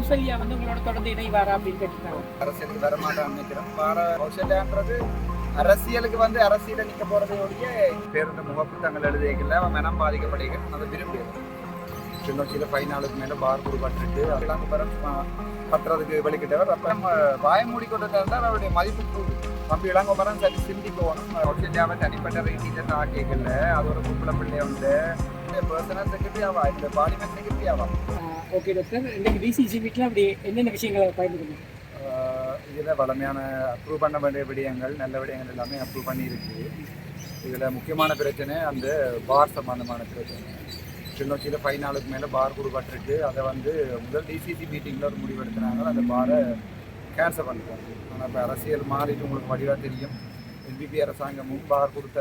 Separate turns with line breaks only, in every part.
கௌசல்யா வந்து உங்களோட தொடர்ந்து இணைவாரா அப்படின்னு கேட்டுருக்காங்க.
அரசியலுக்கு வர மாட்டான்னு நினைக்கிறேன் வார கௌசல்யான்றது அரசியலுக்கு வந்து அரசியல நிக்க போறதை பேருந்து முகப்புத்தங்கள் எழுதியதில்லை அவன் மனம் பாதிக்கப்படுகிறது. அதை விரும்பியது கிளிநொச்சியில ஃபைனாலுக்கு மேல பார் கொடுப்பட்டிருக்கு அதெல்லாம் பிறகு சும்மா வெளிக்கிட்டவர். அப்ப நம்ம வாய மூடிக்கொண்டு இருந்தால் அவருடைய மதிப்பு கூடும். தம்பி இளங்கோபரம் சரி சிந்தி போகணும். கௌசல்யாவை தனிப்பட்ட ரீதியில தாக்கிக்கல அது ஒரு கும்பல பிள்ளை உண்டு. பர்சனல் செக்ரட்டரி ஆவா? இந்த பார்லிமெண்ட் செக்ரட்டரி ஆவா?
ஓகே டாக்டர் இன்றைக்கு டிசிசி மீட்டில் அப்படி என்னென்ன விஷயங்களை பயன்படுத்தணும்
இதில் வளமையான அப்ரூவ் பண்ண வேண்டிய விடயங்கள் நல்ல விடயங்கள் எல்லாமே அப்ரூவ் பண்ணியிருக்கு. இதில் முக்கியமான பிரச்சனை அந்த பார் சம்பந்தமான பிரச்சனை. கிளிநொச்சியில் ஃபைனாலுக்கு மேலே பார் கொடுப்பட்டிருக்கு அதை வந்து முதல் டிசிசி மீட்டிங்கில் ஒரு முடிவு எடுக்கிறாங்க அந்த பாரை கேன்சல் பண்ணிட்டாங்க. ஆனால் இப்போ அரசியல் மாறிட்டு உங்களுக்கு வடிவாக தெரியும். எல்பிபி அரசாங்கமும் பார் கொடுத்த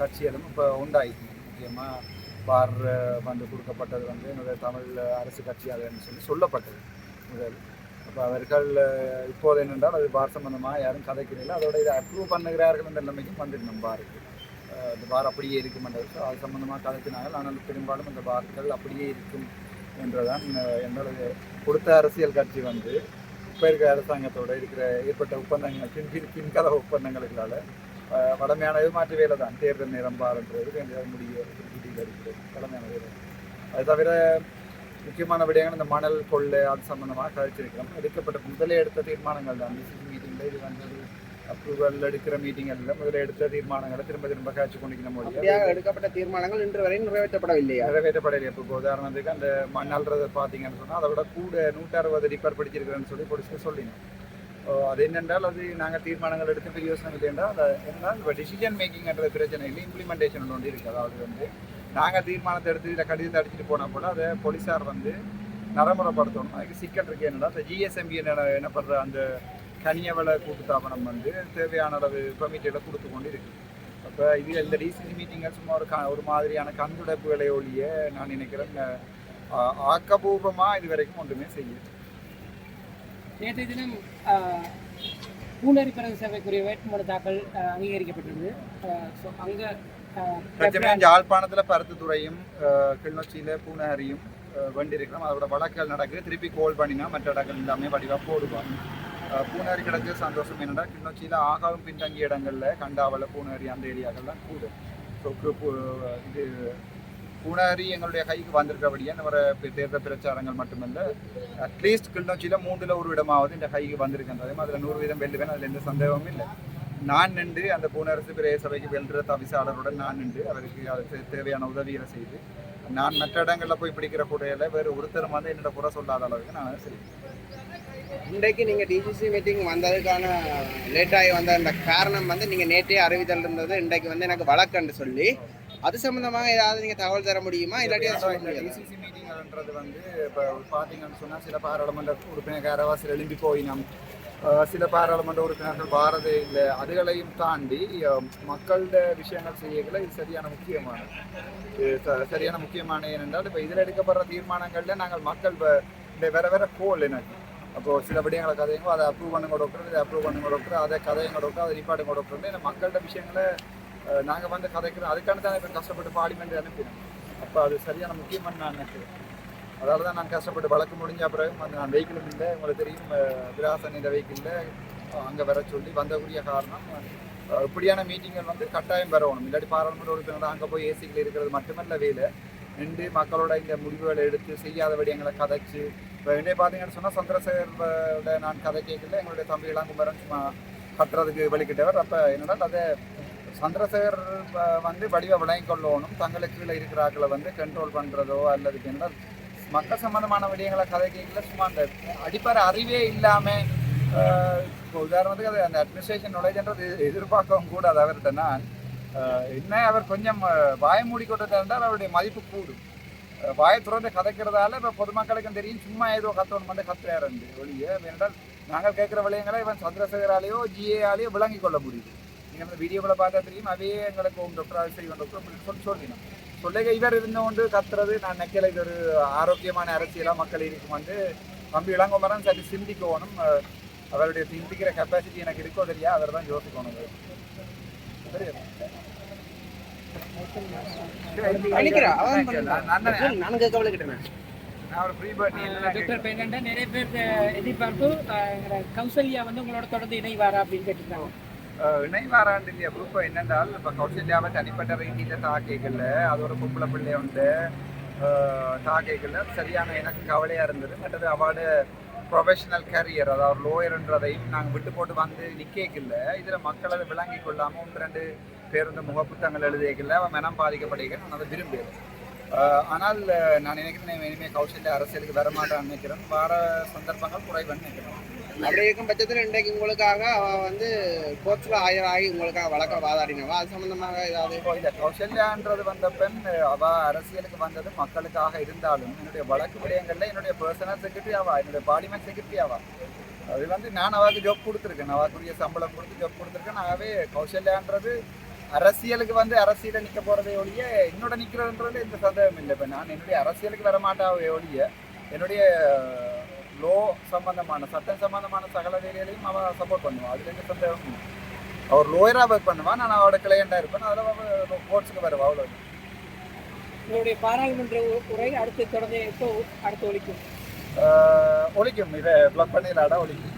கட்சிகளும் இப்போ உண்டாயிருக்கு. முக்கியமாக பார் வந்து கொடுக்கப்பட்டது வந்து என்னுடைய தமிழ் அரசு கட்சியாக சொல்லி சொல்லப்பட்டது. முதல். அப்போ அவர்கள் இப்போது என்னென்றால் அது பார் சம்பந்தமாக யாரும் கதைக்கிறீங்களா அதோட இதை அப்ரூவ் பண்ணுகிறார்கள் என்ற நிலைமைக்கும் நம்ம பாருக்கு இந்த பார் அப்படியே இருக்குமென்றது So, அது சம்மந்தமாக கதைக்கினார்கள் ஆனால் பெரும்பாலும் இந்த பார்கள் அப்படியே இருக்கும் என்றுதான் என்னோட என்னுடைய கொடுத்த அரசியல் கட்சி வந்து இப்போ இருக்கிற அரசாங்கத்தோடு இருக்கிற ஏற்பட்ட ஒப்பந்தங்கள் பின் பின் பின்கால ஒப்பந்தங்களுக்களால அஹ், வளமையான ஏமாற்று வேலை தான்? தேர்தல் நேரம் பாருன்றது முடிய வளமையான வேலை அது தவிர முக்கியமான விடயங்கள் இந்த மணல் கொள்ளை அது சம்பந்தமாக கழிச்சிருக்கிறோம் எடுக்கப்பட்ட முதலே எடுத்த தீர்மானங்கள் தான். டிசிசி மீட்டிங்கில் இது வந்து அப்ரூவல் எடுக்கிற மீட்டிங்கல்ல முதல்ல எடுத்த தீர்மானங்களை திரும்ப திரும்ப காய்ச்சி கொண்டிருக்கிற மொழியாக
அப்படியாக எடுக்கப்பட்ட தீர்மானங்கள் இன்று வரை நிறைவேற்றப்படவில்லையா?
நிறைவேற்றப்படலை இப்போ உதாரணத்துக்கு அந்த மண்ணல்றதை பார்த்தீங்கன்னு சொன்னால் அதை விட கூட நூற்றி அறுபது ரிப்பேர் படிச்சிருக்கிறேன்னு சொல்லி பொடிச்சு சொல்லினோம். ஓ, அது என்னென்றால் அது நாங்கள் தீர்மானங்கள் எடுத்து பிரயோசனம் இல்லை என்றால் அது என்னன்னா இப்போ டிசிஷன் மேக்கிங்ன்ற பிரச்சனை இல்லை இம்ப்ளிமெண்டேஷன் ஒன்று இருக்குது அதாவது வந்து நாங்கள் தீர்மானத்தை எடுத்து இதை கடிதத்தை அடிச்சுட்டு போனால் கூட அதை போலீஸார் வந்து நடைமுறைப்படுத்தணும். அதுக்கு சிக்கல் இருக்கு என்னன்னா அந்த ஜிஎஸ்எம்பி என்ன என்னப்படுற அந்த கனியவள கூட்டுத்தாபனம் வந்து தேவையான அளவு பெர்மிட்டெல்லாம் கொடுத்து கொண்டு இருக்கு. அப்போ இது இந்த டிசிசி மீட்டிங்கை சும்மா ஒரு க ஒரு மாதிரியான கண்துடைப்புகளை ஒழிய நான் நினைக்கிறேன் ஆ- ஆக்கபூர்வமாக இது வரைக்கும் ஒன்றுமே செய்யுது
நேற்றைய தினம் ஆஹ், பூனரி பிரதேச சபைக்குரிய வேட்புமனு தாக்கல் அங்கீகரிக்கப்பட்டிருந்தது ஸோ அங்கே
தற்சமயம் யாழ்ப்பாணத்தில் பருத்துத்துறையும் அஹ், கிளிநொச்சியில பூனகரியும் அஹ், அதோட வழக்குகள் நடக்குது. திருப்பி கோல் பண்ணினா மற்ற இடங்கள் எல்லாமே வடிவாக போடுவாங்க. அஹ், பூனகரி சந்தோஷம் என்னென்னா கிளிநொச்சியில் ஆகாவும் பின்தங்கிய இடங்களில் கண்டாவல பூனகரி அந்த ஏரியாக்கள்லாம் கூடும். ஸோ இது பூனகரி எங்களுடைய கைக்கு வந்திருக்கபடியே இந்த வர தேர்தல் பிரச்சாரங்கள் மட்டுமல்ல அட்லீஸ்ட் கிளிநொச்சியில் மூன்றில் ஒரு இடமாவது இந்த கைக்கு வந்திருக்கின்றது. அதில் நூறு வீதம் வெல்லுவேன் அதில் எந்த சந்தேகமும் இல்லை. நான் நின்று அந்த பூனரசு பிரதேச சபைக்கு வெல்ற தவிசாளருடன் நான் நின்று அவருக்கு அதுக்கு தேவையான உதவிகளை செய்து நான் மற்ற இடங்களில் போய் பிடிக்கிற கூடையில் வேறு ஒருத்தரும் வந்து என்னோட குறை சொல்லாத அளவுக்கு நான் செய்வேன்.
இன்றைக்கு நீங்கள் டிசிசி மீட்டிங் வந்ததுக்கான லேட்டாகி வந்த அந்த காரணம் வந்து நீங்கள் நேற்றே அறிவித்தல் இருந்தது. இன்றைக்கு வந்து எனக்கு வழக்கன்று சொல்லி அது சம்பந்தமாக ஏதாவது நீங்க தகவல் தர முடியுமா இல்லாட்டி?
டிசிசி மீட்டிங்ன்றது வந்து இப்போ பார்த்தீங்கன்னு சொன்னால் சில பாராளுமன்ற உறுப்பினர்காரவா சில எழும்பி போயினோம் சில பாராளுமன்ற உறுப்பினர்கள் வாரதே இல்லை அதுகளையும் தாண்டி மக்களோட விஷயங்கள் செய்யல இது சரியான முக்கியமானது இது ச- சரியான முக்கியமான ஏனென்றால் இப்போ இதில் எடுக்கப்படுற தீர்மானங்களில் நாங்கள் மக்கள் இந்த வேற வேற கோல் எனக்கு அப்போது சில விடயங்களை கதையுங்க அதை அப்ரூவ் பண்ணுங்க டாக்டர் இதை அப்ரூவ் பண்ணுங்க டாக்டர் அதை கதையுங்க டாக்டர் அதை ரிப்பார்ட்டுங்க டாக்டர் இந்த மக்கள்கிட்ட விஷயங்களை நாங்கள் வந்து கதைக்கிறோம். அதுக்கான தான் இப்போ கஷ்டப்பட்டு பார்லிமெண்ட் அனுப்பினோம். அப்போ அது சரியான முக்கியமான நான் நினைக்கிறேன் அதால் தான் நான் கஷ்டப்பட்டு வழக்கு முடிஞ்ச அப்புறம் வந்து நான் வெஹிக்கிளும் இல்லை உங்களுக்கு தெரியும் விராசன் இந்த வெஹிக்கிளில் அங்கே வர சொல்லி வந்தக்கூடிய காரணம் இப்படியான மீட்டிங்கள் வந்து கட்டாயம் வரணும். இல்லாட்டி பாராளுமன்ற உறுப்பினர் அங்கே போய் ஏசிக்கில் இருக்கிறது மட்டுமல்ல வேலை. நின்று மக்களோட இந்த முடிவுகளை எடுத்து செய்யாத விடயங்களை கதைச்சு இப்போ என்னை பார்த்தீங்கன்னு சொன்னால் சந்திரசேகரோட நான் கதை கேட்கல. எங்களுடைய தம்பி இளங்குமரன் சும்மா கட்டுறதுக்கு வெளிக்கிட்டவர் அப்போ என்னன்னா அதை சந்திரசேகர் வந்து வடிவ விளங்கிக் கொள்ளணும் தங்களுக்கு கீழே இருக்கிறார்களை வந்து கண்ட்ரோல் பண்ணுறதோ அல்லது என்றால் மக்கள் சம்பந்தமான விடயங்களை கதை சும்மா அந்த அடிப்படை அறிவே இல்லாமல் இப்போ உதாரணத்துக்கு அது அந்த அட்மினிஸ்ட்ரேஷன் நாலேஜ்ன்றது எதிர்பார்க்கவும் கூடாது அவர்கிட்ட நான் என்ன அவர் கொஞ்சம் அஹ், வாய மூடிக்கொண்டது இருந்தால் அவருடைய மதிப்பு கூடும். அஹ், வாயை கதைக்கிறதால இப்போ பொதுமக்களுக்கும் தெரியும் சும்மா ஏதோ கத்தவன் வந்து கத்துறாரு ஒழிய ஏனென்றால் நாங்கள் கேட்குற விளையங்களை இவன் சந்திரசேகராலேயோ ஜிஏஆலேயோ விளங்கிக் கொள்ள முடியுது. அந்த வீடியோவில் பார்த்தா தெரியும். அவையே எங்களுக்கு ஓம் டாக்டர் அது செய்வோம் டாக்டர் அப்படின்னு சொல்லி சொல்லினோம் சொல்லுங்க இவர் இருந்தோண்டு கத்துறது நான் நினைக்கல இது ஒரு ஆரோக்கியமான அரசியலாக மக்கள் இருக்கும் வந்து தம்பி இளங்கோமரன் சரி சிந்திக்கணும். அவருடைய சிந்திக்கிற கெப்பாசிட்டி எனக்கு இருக்கோ தெரியா அவர் தான் யோசிக்கணும்.
நிறைய பேர் எதிர்பார்ப்பு கௌசல்யா வந்து உங்களோட தொடர்ந்து இணைவாரா அப்படின்னு கேட்டுருக்காங்க.
இணைவாராண்டிய குரூப் என்னென்றால் இப்போ கௌசல்யாவை தனிப்பட்ட ரீதியில் தாக்கைகளில் அது ஒரு பொம்பளை பிள்ளை வந்து தாக்கைகளில் சரியான எனக்கு கவலையாக இருந்தது. மற்றது அவளோட ப்ரொஃபஷனல் கேரியர் அதாவது லோயர்ன்றதையும் நாங்கள் விட்டு போட்டு வந்து நிற்கல இதில் மக்கள் அதை விளங்கி கொள்ளாமல் ஒன்று ரெண்டு பேர் இந்த முகப்புத்தங்கள் எழுதியக்கல அவன் மனம் பாதிக்கப்படுகிற நான் அதை விரும்புகிறேன். ஆனால் நான் நினைக்கிறேன் இனிமேல் கௌசல்யா அரசியலுக்கு வரமாட்டான்னு நினைக்கிறேன். வார சந்தர்ப்பங்கள் குறைவன்னு நினைக்கிறேன்.
அப்படி இருக்கும் பட்சத்தில் இன்றைக்கு உங்களுக்காக அவ வந்து கோர்ட்ஸில் ஆஜராகி உங்களுக்காக வழக்க வாதாடினவா? அது சம்பந்தமாக ஏதாவது
இந்த கௌசல்யான்றது வந்த பெண் அவ அரசியலுக்கு வந்தது மக்களுக்காக இருந்தாலும் என்னுடைய வழக்கு விடயங்களில் என்னுடைய பர்சனல் செக்ரட்டரி ஆவா? என்னுடைய பார்லிமெண்ட் செக்ரட்டரி ஆவா? அது வந்து நான் அவருக்கு ஜாப் கொடுத்துருக்கேன். அவருக்குரிய சம்பளம் கொடுத்து ஜாப் கொடுத்துருக்கேன். ஆகவே கௌசல்யான்றது அரசியலுக்கு வந்து அரசியல நிற்க போகிறதே ஒழிய என்னோட நிற்கிறதுன்றது எந்த சந்தேகம் இல்லை. இப்போ நான் என்னுடைய அரசியலுக்கு வரமாட்டாவே ஒழிய என்னுடைய லோ சம்பந்தமான சட்டம் சம்பந்தமான சகல வேலைகளையும் அவ சப்போர்ட் பண்ணுவான் அதுல எந்த சந்தேகம். அவர் லோயராக ஒர்க் பண்ணுவான் நான் அவரோட கிளையண்டாக இருப்பேன். அதில் அவள் கோர்ட்ஸுக்கு வருவா. அவ்வளோ
உங்களுடைய பாராளுமன்ற உரை அடுத்து தொடர்ந்து எப்போ அடுத்து ஒழிக்கும்
ஒழிக்கும் இதை பிளாக் பண்ணிடலாடா ஒழிக்கும்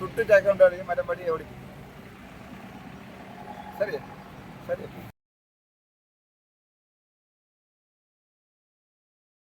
சுட்டு ஜாக்கவுண்ட் மற்றபடி ஒழிக்கும் சரி சரி.